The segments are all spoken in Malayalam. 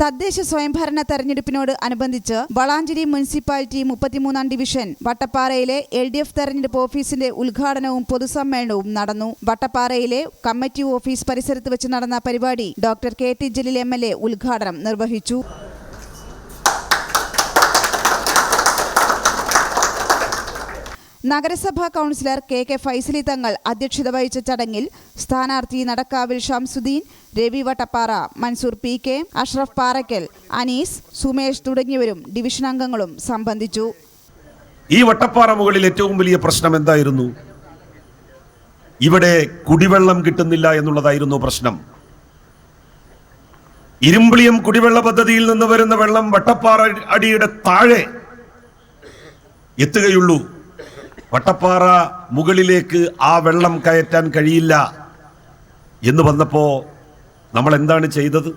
തദ്ദേശ സ്വയംഭരണ തെരഞ്ഞെടുപ്പിനോട് അനുബന്ധിച്ച് വളാഞ്ചേരി മുനിസിപ്പാലിറ്റി മുപ്പത്തിമൂന്നാം ഡിവിഷൻ വട്ടപ്പാറയിലെ എൽ ഡി എഫ് തെരഞ്ഞെടുപ്പ് ഓഫീസിന്റെ ഉദ്ഘാടനവും പൊതുസമ്മേളനവും നടന്നു. വട്ടപ്പാറയിലെ കമ്മിറ്റി ഓഫീസ് പരിസരത്ത് വെച്ച് നടന്ന പരിപാടി doctor K T Jaleel M L A ഉദ്ഘാടനം നിർവഹിച്ചു. നഗരസഭാ കൗൺസിലർ കെ കെ ഫൈസലി തങ്ങൾ അധ്യക്ഷത വഹിച്ച ചടങ്ങിൽ സ്ഥാനാർത്ഥി നടക്കാവിൽ ഷംസുദ്ദീൻ രവി വട്ടപ്പാറ മൻസൂർ പി കെ അഷ്റഫ് പാറയ്ക്കൽ അനീസ് സുമേഷ് തുടങ്ങിയവരും ഡിവിഷൻ അംഗങ്ങളും സംബന്ധിച്ചു. ഈ വട്ടപ്പാറ മുകളിൽ ഏറ്റവും വലിയ പ്രശ്നം എന്തായിരുന്നു? ഇവിടെ കുടിവെള്ളം കിട്ടുന്നില്ല എന്നുള്ളതായിരുന്നു പ്രശ്നം. ഇരുമ്പിളിയം കുടിവെള്ള പദ്ധതിയിൽ നിന്ന് വരുന്ന വെള്ളം വട്ടപ്പാറ അടിയുടെ താഴെ എത്തുകയുള്ളൂ. വട്ടപ്പാറ മുകളിലേക്ക് ആ വെള്ളം കയറ്റാൻ കഴിയില്ല എന്ന് വന്നപ്പോൾ നമ്മൾ എന്താണ് ചെയ്തത്?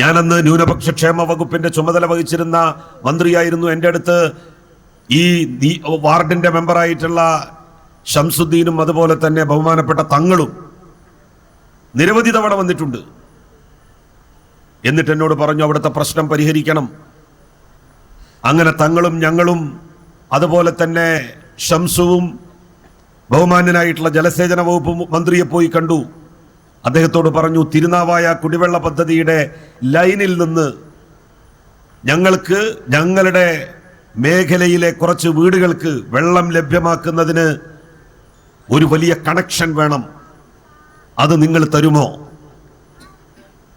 ഞാനന്ന് ന്യൂനപക്ഷ ക്ഷേമ വകുപ്പിന്റെ ചുമതല വഹിച്ചിരുന്ന മന്ത്രിയായിരുന്നു എന്റെ അടുത്ത് ഈ വാർഡിന്റെ മെമ്പറായിട്ടുള്ള ഷംസുദ്ദീനും അതുപോലെ തന്നെ ബഹുമാനപ്പെട്ട തങ്ങളും നിരവധി തവണ വന്നിട്ടുണ്ട്. എന്നിട്ട് എന്നോട് പറഞ്ഞു അവിടുത്തെ പ്രശ്നം പരിഹരിക്കണം. അങ്ങനെ തങ്ങളും ഞങ്ങളും അതുപോലെ തന്നെ ഷംസുവും ബഹുമാന്യനായിട്ടുള്ള ജലസേചന വകുപ്പ് മന്ത്രിയെ പോയി കണ്ടു. അദ്ദേഹത്തോട് പറഞ്ഞു തിരുനാവായ കുടിവെള്ള പദ്ധതിയുടെ ലൈനിൽ നിന്ന് ഞങ്ങൾക്ക് ഞങ്ങളുടെ മേഖലയിലെ കുറച്ച് വീടുകൾക്ക് വെള്ളം ലഭ്യമാക്കുന്നതിന് ഒരു വലിയ കണക്ഷൻ വേണം. അത് നിങ്ങൾ തരുമോ?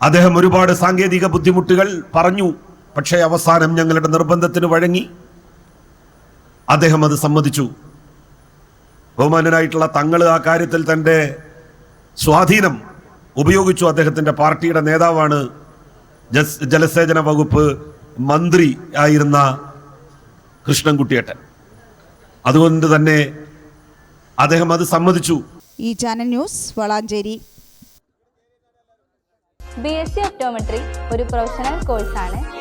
അദ്ദേഹം ഒരുപാട് സാങ്കേതിക ബുദ്ധിമുട്ടുകൾ പറഞ്ഞു. പക്ഷേ അവസാനം ഞങ്ങളുടെ നിർബന്ധത്തിന് വഴങ്ങി. അദ്ദേഹം അത് സമ്മതിച്ചു. ബഹുമാനനായിട്ടുള്ള തങ്ങൾ ആ കാര്യത്തിൽ തന്റെ സ്വാധീനം ഉപയോഗിച്ചു. അദ്ദേഹത്തിന്റെ പാർട്ടിയുടെ നേതാവാണ് ജസ് ജലസേചന വകുപ്പ് മന്ത്രി ആയിരുന്ന കൃഷ്ണൻകുട്ടിയേട്ടൻ. അതുകൊണ്ട് തന്നെ അദ്ദേഹം അത് സമ്മതിച്ചു. ഈ channel news Valanchery. B S C optometry ഒരു പ്രൊഫഷണൽ കോഴ്സാണ്.